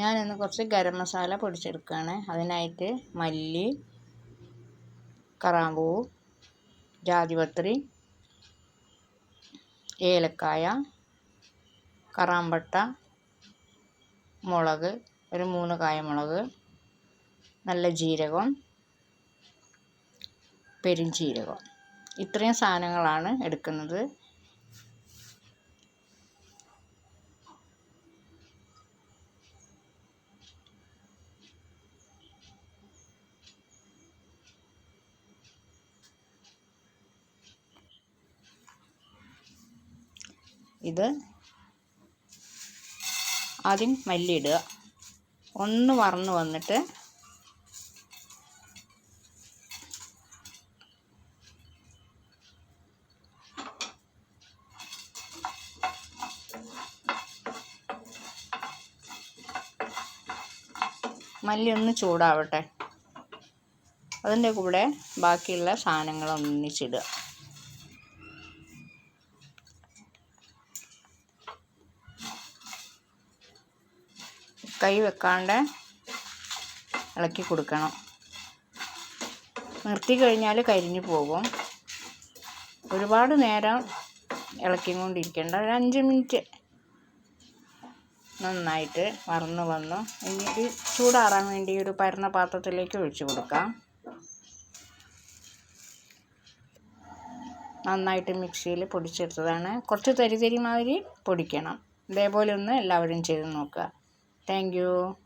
ഞാനിന്ന് കുറച്ച് ഗരം മസാല പൊടിച്ചെടുക്കുകയാണ്. അതിനായിട്ട് മല്ലി കറാമ്പൂ ജാതിപത്രി ഏലക്കായ കറാമ്പട്ട മുളക് ഒരു മൂന്ന് കായമുളക് നല്ല ജീരകം പെരുംജീരകം ഇത്രയും സാധനങ്ങളാണ് എടുക്കുന്നത്. ഇത് ആദ്യം മല്ലി ഇടുക ഒന്ന് വറന്ന് വന്നിട്ട് മല്ലി ഒന്ന് ചൂടാവട്ടെ. അതിന്റെ കൂടെ ബാക്കിയുള്ള സാധനങ്ങൾ ഒന്നിച്ചിടുക കൈ വെക്കാണ്ട് ഇളക്കി കൊടുക്കണം. നിർത്തി കഴിഞ്ഞാൽ കരിഞ്ഞു പോകും. ഒരുപാട് നേരം ഇളക്കിക്കൊണ്ടിരിക്കേണ്ട. ഒരു അഞ്ച് മിനിറ്റ് നന്നായിട്ട് വറന്ന് വന്നു. എന്നിട്ട് ചൂടാറാൻ വേണ്ടി ഒരു പരന്ന പാത്രത്തിലേക്ക് ഒഴിച്ചു കൊടുക്കാം. നന്നായിട്ട് മിക്സിയിൽ പൊടിച്ചെടുത്തതാണ്. കുറച്ച് തരി തരി മാതിരി പൊടിക്കണം. ഇതേപോലെ ഒന്ന് എല്ലാവരും ചെയ്ത് നോക്കുക. Thank you.